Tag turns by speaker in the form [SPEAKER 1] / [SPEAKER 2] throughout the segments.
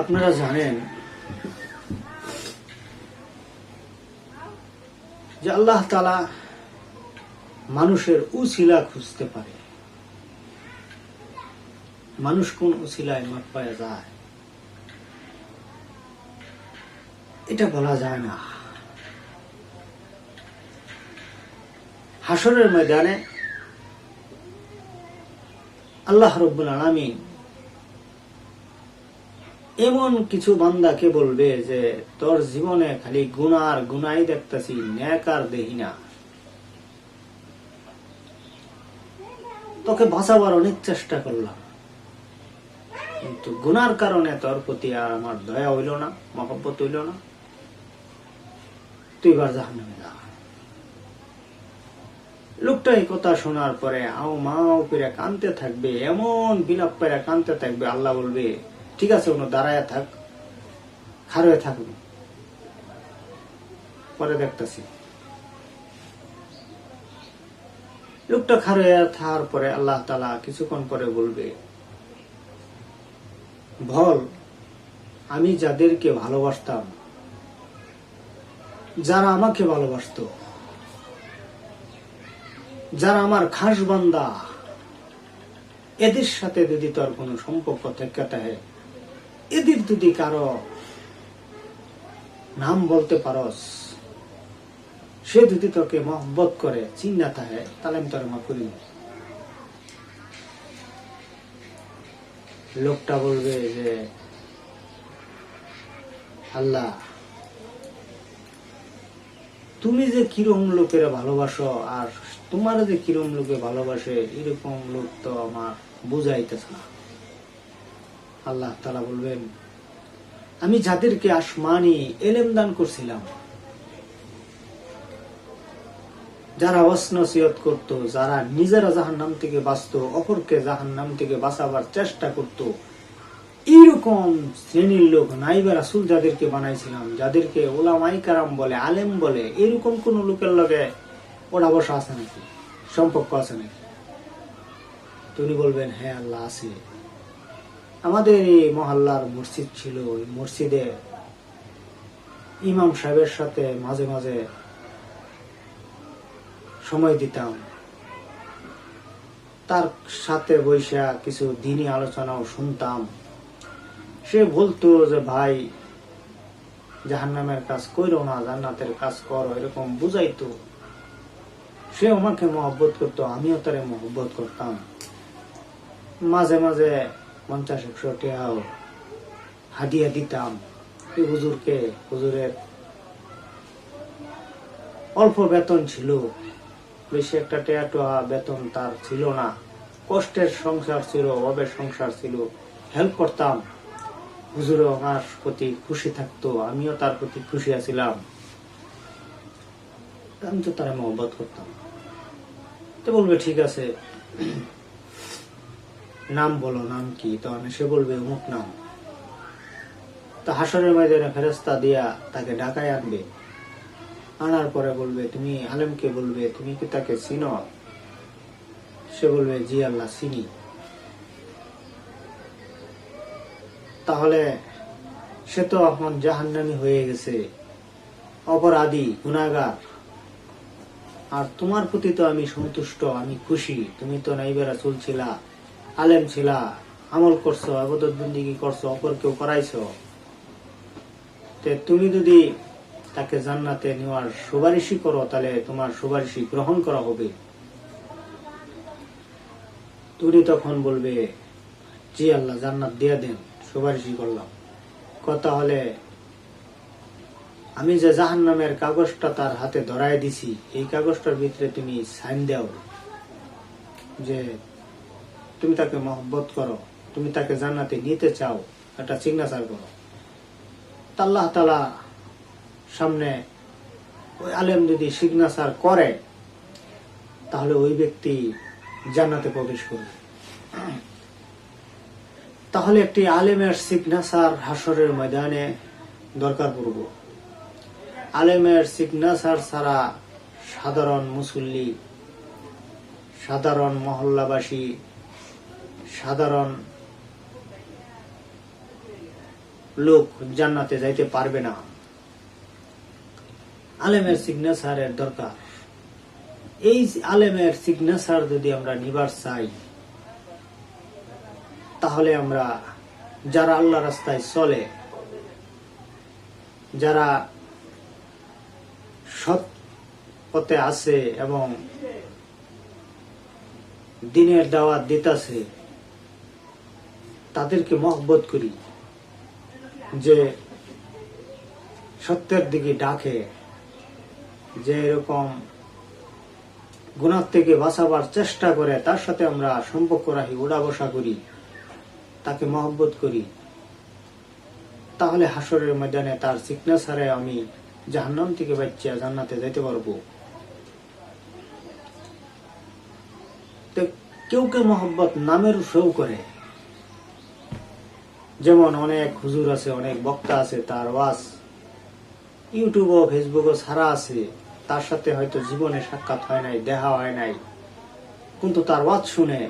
[SPEAKER 1] আপনারা জানেন যে আল্লাহ তালা মানুষের উশিলা খুঁজতে পারে। মানুষ কোন উশিলায় মত পাওয়া যায়? এটা বলা যায় না। হাসরের ময়দানে আল্লাহ রব্বুল আলামিন এমন কিছু বান্দাকে বলবে যে, তোর জীবনে খালি গুনার গুনাই দেখতেছি ন্যাকার দেহি না। তোকে বাঁচাবার অনেক চেষ্টা করলাম। কিন্তু গুনার কারণে তোর প্রতি আর আমার দয়া হইল না, মহব্বত হইল না। তুই এবার জাহান্নামে যা। লোকটা এই কথা শোনার পরে আও মাও পেরে কানতে থাকবে, এমন বিলাপ পেরে কানতে থাকবে, আল্লাহ বলবে ঠিক আছে, উনি দাঁড়ায় থাক খারয়ে থাকবে পরে দেখতেছি। লোকটা খারয়ে থাকার পরে আল্লাহ তালা কিছুক্ষণ পরে বলবে ভল আমি যাদেরকে ভালোবাসতাম, যারা আমাকে ভালোবাসতো, যারা আমার খাস বান্দা এদের সাথে যদি তোর কোনো সম্পর্ক থেকে থাকে এদের যদি কারও নাম বলতে পারস। সে যদি তোকে মহব্বত করে চিন্তা থাকে তাহলে আমি তোর মা করি লোকটা বলবে যে, আল্লাহ, তুমি যে কিরম লোকেরা ভালোবাসো আর তোমার যে কিরম লোকে ভালোবাসে, এরকম লোক তো আমার বুঝাইতেছে না। আল্লাহ তালা বলবেন, আমি যাদেরকে আসমানি এলেম দান করছিলাম, যারা অসনসিয়ত করত, যারা নিজেরা জাহান নাম থেকে বাঁচত, অপরকে জাহান নাম থেকে বাঁচাবার চেষ্টা করত, এইরকম শ্রেণির লোক, নাইবা রাসুল যাদেরকে বানাইছিলাম, যাদেরকে ওলামাই কারাম বলে, আলেম বলে এরকম কোন লোকের লগে ওরা বসা আছে নাকি? সম্পর্ক আছে নাকি? তিনি বলবেন হ্যাঁ আল্লাহ আছে। আমাদের এই মহল্লার মসজিদ ছিল, ওই মসজিদে ইমাম সাহেবের সাথে মাঝে মাঝে সময় দিতাম। তার সাথে বৈশা কিছু দিনই আলোচনাও শুনতাম। সে বলতো যে, ভাই, জাহান্নামের কাজ করো না, জান্নাতের কাজ করো এরকম বুঝাইতো। সে আমাকে মহব্বত করতো, আমিও তারে মহব্বত করতাম। মাঝে মাঝে পঞ্চাশ, একশো টাকাও হাদিয়া দিতাম। হুজুরকে, হুজুরের অল্প বেতন ছিল, বেশি একটা টেয়া টোয়া বেতন তার ছিল না। কষ্টের সংসার ছিল অবের সংসার ছিল, হেল্প করতাম। হুজুরও আমার প্রতি খুশি থাকতো, আমিও তার প্রতি খুশি আছিলাম। আমি তো তারা মহব্বত করতাম। তো বলবে, ঠিক আছে। নাম বলো, নাম কি? তখন সে বলবে অমুক নাম। তো হাসরের ময়দানে ফেরস্তা দিয়া তাকে ঢাকায় আনবে। আনার পরে বলবে, তুমি আলেমকে বলবে, তুমি কি তাকে চিনো? সে বলবে, জি, আল্লাহ, চিনি। তাহলে সে তো এখন জাহান্নামি হয়ে গেছে, অপরাধী গুণাগার আর তোমার প্রতি তো আমি সন্তুষ্ট, আমি খুশি। তুমি তো নাইবেরা চলছিলা আলেম ছিলা, আমল করছ, আবদত করছ, অপর কেউ করাইছো। তুমি যদি তাকে জান্নাতে নেওয়ার সুপারিশই করো, তাহলে তোমার সুপারিশই গ্রহণ করা হবে। তুমি তখন বলবে, জি আল্লাহ, জান্নাত দিয়ে দেন, সুপারিশই করলাম। কথা হলে, আমি যে জাহান নামের কাগজটা তার হাতে ধরাই দিছি, এই কাগজটার ভিতরে তুমি সাইন দাও। যে তুমি তাকে মহব্বত করো, তুমি তাকে জান্নাতে নিতে চাও, একটা সিগনেচার করো। আল্লাহ তালা সামনে ওই আলেম যদি সিগনেচার করে, তাহলে ওই ব্যক্তি জান্নাতে প্রবেশ করবে। তাহলে একটি আলেমের সিগনেচার হাসরের ময়দানে দরকার পড়ব। আলেমের সিগনেচার ছাড়া সাধারণ মুসল্লি, সাধারণ মহল্লাবাসী সাধারণ লোক জান্নাতে যাইতে পারবে না। আলেমের সিগনেচারের দরকার। এই আলেমের সিগনেচার যদি আমরা নিবার চাই, তাহলে আমরা যারা আল্লাহ রাস্তায় চলে, যারা সৎ পথে আছে এবং দিনের দাওয়াত দিতাছে তাদেরকে মহব্বত করি যে সত্যের দিকে ডাকে, যে এরকম গুণার থেকে বাঁচাবার চেষ্টা করে, তার সাথে আমরা সম্পর্ক রাখি উড়া বসা করি, তাকে মহব্বত করি। তাহলে হাসরের ময়দানে তার সিগনেচারে আমি জাহান্নাম থেকে বাচ্চা জান্নাতে যেতে পারব। কেউ কেউ মহব্বত নামের শো করে। যেমন অনেক হুজুর আছে, অনেক বক্তা আছে, তার ওয়াজ ইউটিউব ও ফেসবুক ও সারা আছে। তার সাথে হয়তো জীবনে সাক্ষাৎ হয় নাই, দেখা হয় নাই। কিন্তু তার ওয়াজ শুনে,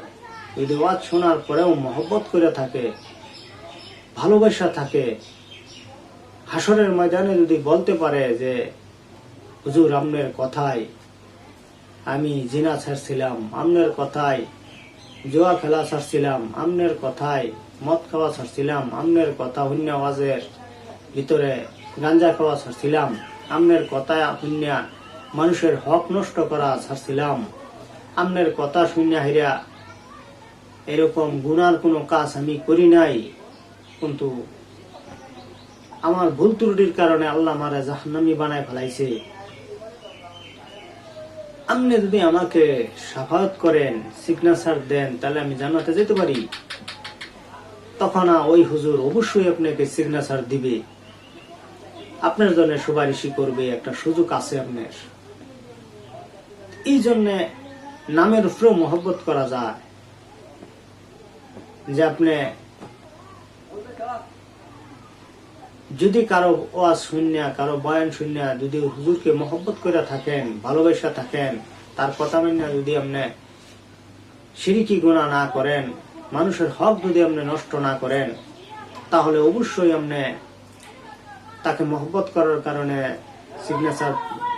[SPEAKER 1] যদি ওয়াজ শোনার পরেও মহব্বত করে থাকে, ভালোবাসা থাকে, হাসরের ময়দানে যদি বলতে পারে যে, হুজুর আমনের কথায় আমি জিনা ছাড়ছিলাম আমনের কথায় জোয়া খেলা ছাড়ছিলাম আমনের কথায় মদ খাওয়া ছাড়ছিলাম আমনের কথা শূন্য আওয়াজের ভিতরে গাঞ্জা খাওয়া ছাড়ছিলাম আমনের কথা শূন্য মানুষের হক নষ্ট করা ছাড়ছিলাম। আমনের কথা শূন্য হিরা এরকম গুনার কোনো কাজ আমি করি নাই। কিন্তু আমার ভুল ত্রুটির কারণে আল্লাহ মারা জাহান্নামি বানায় ফেলাইছে। আপনি যদি আমাকে সাফাত করেন সিগনেচার দেন, তাহলে আমি জানাতে যেতে পারি। তখন ওই হুজুর অবশ্যই আপনাকে সিগনেচার দিবে। আপনার জন্য সুপারিশি করবে, একটা সুযোগ আছে আপনার। এই জন্য নামের উপরেও মহব্বত করা যায় যে আপনি যদি কারও ওয়াজ শূন্য, কারও বয়ান শূন্য যদি হুজুরকে মহব্বত করে থাকেন, ভালোবাসা থাকেন, তার কথা মেনে যদি আপনি সিরিকি গুণা না করেন মানুষের হক যদি আপনি নষ্ট না করেন, তাহলে অবশ্যই আপনি তাকে মহব্বত করার কারণে সিগনেচার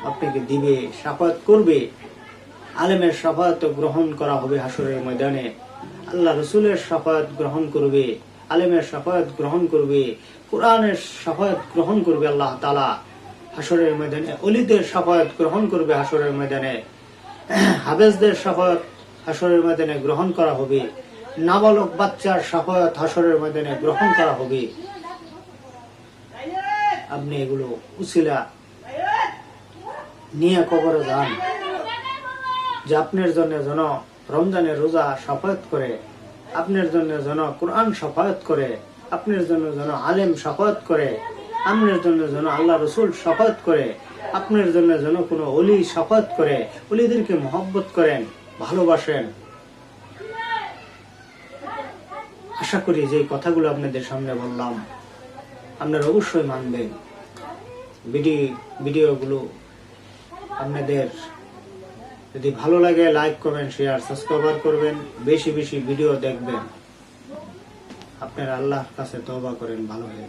[SPEAKER 1] আপনাকে দিবে সাফাত করবে, আলেমের সাফাত গ্রহণ করা হবে হাসরের ময়দানে। আল্লাহ রসুলের সাফাত গ্রহণ করবে, আলেমের সাফাত গ্রহণ করবে, কোরআনের সাফাত গ্রহণ করবে আল্লাহ তালা হাসরের ময়দানে অলিদের সাফাত গ্রহণ করবে হাসরের ময়দানে। হাবেজদের সাফাত হাসরের ময়দানে গ্রহণ করা হবে। নাবালক বাচ্চার সাফাত হাসরের ময়দানে গ্রহণ করা হবে। আপনি এগুলো উচিলা নিয়ে কবরে যান। যে আপনার জন্য যেন রমজানের রোজা সাফায়াত করে, আপনার জন্য যেন কোরআন সাফায়াত করে, আপনার জন্য যেন আলেম সাফায়াত করে, আপনার জন্য যেন আল্লাহ রসুল সাফায়াত করে, আপনার জন্য যেন কোনো অলি সাফায়াত করে অলিদেরকে মহব্বত করেন, ভালোবাসেন। আশা করি যে কথাগুলো আপনাদের সামনে বললাম। আপনারা অবশ্যই মানবেন। ভিডিও ভিডিওগুলো আপনাদের যদি ভালো লাগে লাইক করবেন শেয়ার সাবস্ক্রাইব করবেন। বেশি বেশি ভিডিও দেখবেন। আপনার আল্লাহর কাছে তওবা করেন, ভালো হয়ে